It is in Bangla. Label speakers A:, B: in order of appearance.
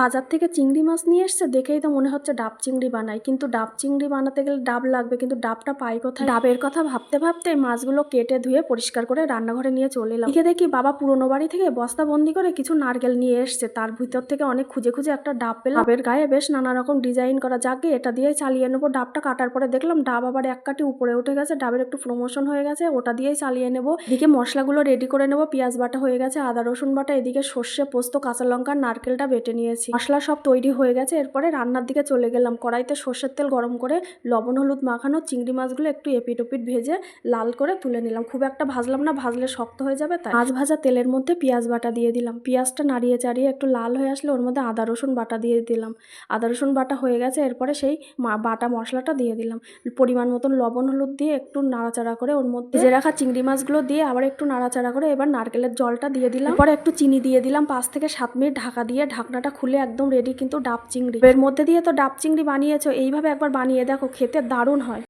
A: বাজার থেকে চিংড়ি মাছ নিয়ে এসছে, দেখেই তো মনে হচ্ছে ডাব চিংড়ি বানাই কিন্তু ডাব চিংড়ি বানাতে গেলে ডাব লাগবে, কিন্তু ডাবটা পাই কোথায়? ডাবের কথা ভাবতে ভাবতে মাছগুলো কেটে ধুয়ে পরিষ্কার করে রান্নাঘরে নিয়ে চলে এলাম। এদিকে দেখি বাবা পুরনো বাড়ি থেকে বস্তা বন্দি করে কিছু নারকেল নিয়ে এসছে। তার ভিতর থেকে অনেক খুঁজে খুঁজে একটা ডাব পেলাম। ডাবের গায়ে বেশ নানা রকম ডিজাইন করা যাকে এটা দিয়েই চালিয়ে নেব। ডাবটা কাটার পরে দেখলাম ডাব আবার এক কাটি উপরে উঠে গেছে, ডাবের একটু প্রমোশন হয়ে গেছে, ওটা দিয়েই চালিয়ে নেব। এদিকে মশলাগুলো রেডি করে নেব, পেঁয়াজ বাটা হয়ে গেছে, আদা রসুন বাটা, এদিকে সর্ষে পোস্ত, কাঁচা লঙ্কা, নারকেলটা বেটে নিয়েছি। মশলা সব তৈরি হয়ে গেছে। এরপরে রান্নার দিকে চলে গেলাম। কড়াইতে সর্ষের তেল গরম করে লবণ, হলুদ মাখানো চিংড়ি মাছগুলো একটু এপিট ওপিট ভেজে লাল করে তুলে নিলাম। খুব একটা ভাজলাম না, ভাজলে শক্ত হয়ে যাবে তাই। মাছ ভাজা তেলের মধ্যে পেঁয়াজ বাটা দিয়ে দিলাম। পেঁয়াজটা নাড়িয়ে চাড়িয়ে একটু লাল হয়ে আসলে ওর মধ্যে আদা, রসুন বাটা দিয়ে দিলাম। আদা, রসুন বাটা হয়ে গেছে। এরপরে সেই বাটা মশলাটা দিয়ে দিলাম। পরিমাণ মতন লবণ, হলুদ দিয়ে একটু নাড়াচাড়া করে ওর মধ্যে ভেজে রাখা চিংড়ি মাছগুলো দিয়ে আবার একটু নাড়াচাড়া করে এবার নারকেলের জলটা দিয়ে দিলাম। পরে একটু চিনি দিয়ে দিলাম। পাঁচ থেকে সাত মিনিট ঢাকা দিয়ে ঢাকনাটা খুলে একদম রেডি কিন্তু ডাব চিংড়ি। এর মধ্যে দিয়ে তো ডাব চিংড়ি বানিয়েছো, এইভাবে একবার বানিয়ে দেখো, খেতে দারুণ হয়।